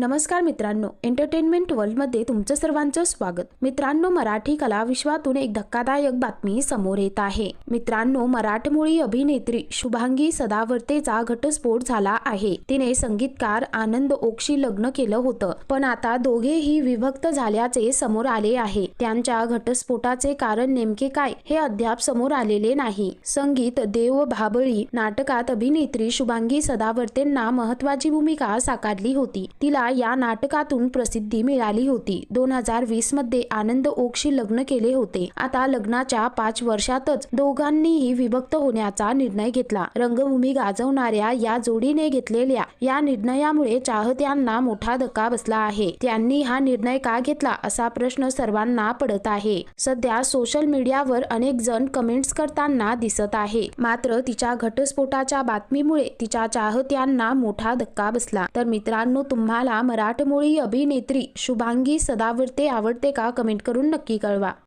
नमस्कार मित्रांनो एंटरटेनमेंट वर्ल्डमध्ये तुमचं सर्वांचं स्वागत. मित्रांनो मराठी कला विश्वातून एक धक्कादायक बातमी समोर येत आहे. मित्रांनो मराठमोळी अभिनेत्री शुभांगी सदावर्तेचा घटस्फोट झाला आहे. तिने संगीतकार आनंद ओक्षी लग्न केलं होतं पण आता दोघेही विभक्त झाल्याचे समोर आले आहे. त्यांच्या घटस्फोटाचे कारण नेमके काय हे अद्याप समोर आलेले नाही. संगीत देव भाबळी नाटकात अभिनेत्री शुभांगी सदावर्तेंना महत्वाची भूमिका साकारली होती. तिला या नाटकातून प्रसिद्धी मिळाली होती. दोन हजार वीसमध्ये आनंद ओकशी लग्न केले होते. आता लग्नाच्या पाच वर्षातच दोघांनीही विभक्त होण्याचा निर्णय घेतला. रंगभूमी गाजवणाऱ्या या जोडीने घेतलेल्या या निर्णयामुळे चाहत्यांना मोठा धक्का बसला आहे. त्यांनी हा निर्णय का घेतला असा प्रश्न सर्वांना पडत आहे. सध्या सोशल मीडियावर अनेक जण कमेंट्स करताना दिसत आहे. मात्र तिच्या घटस्फोटाच्या बातमीमुळे तिच्या चाहत्यांना मोठा धक्का बसला. तर मित्रांनो तुम्हाला तुम्हाला मराठमोळी अभिनेत्री शुभांगी सदावर्ते आवडते का? कमेंट करून नक्की कळवा.